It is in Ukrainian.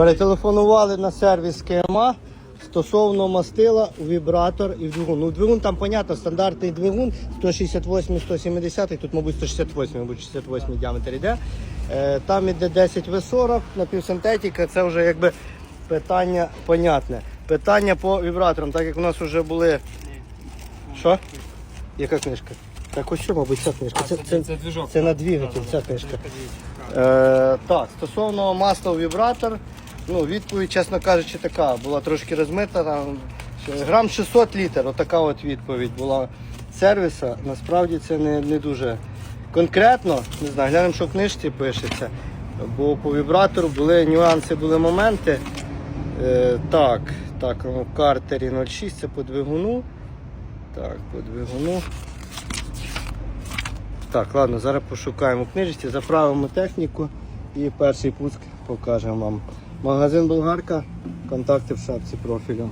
Перетелефонували на сервіс КМА стосовно мастила вібратор і двигун. Ну, двигун там, понятно, стандартний двигун 168-170, тут, мабуть, 168, мабуть, 68 діаметр іде. Е, Там іде 10 В40 напівсинтетика, це вже якби питання понятне. Питання по вібраторам, так як у нас вже були. Що? Яка книжка? Так ось що, мабуть, ця книжка. Це, це, Це це на двигатель, ця книжка. Е, так, стосовно масла у вібратор, ну, відповідь, чесно кажучи, така була трошки розмита. Там, грам 600 літр, отака от відповідь була сервіса. Насправді це не, не дуже конкретно. Не знаю, глянемо, що в книжці пишеться. Бо по вібратору були нюанси, були моменти. Е, так, так, ну, картері 06 це по двигуну. Так, по двигуну. Так, ладно, зараз пошукаємо книжці, заправимо техніку і перший пуск покажемо вам. Магазин Болгарка, контакти в шапці профілю.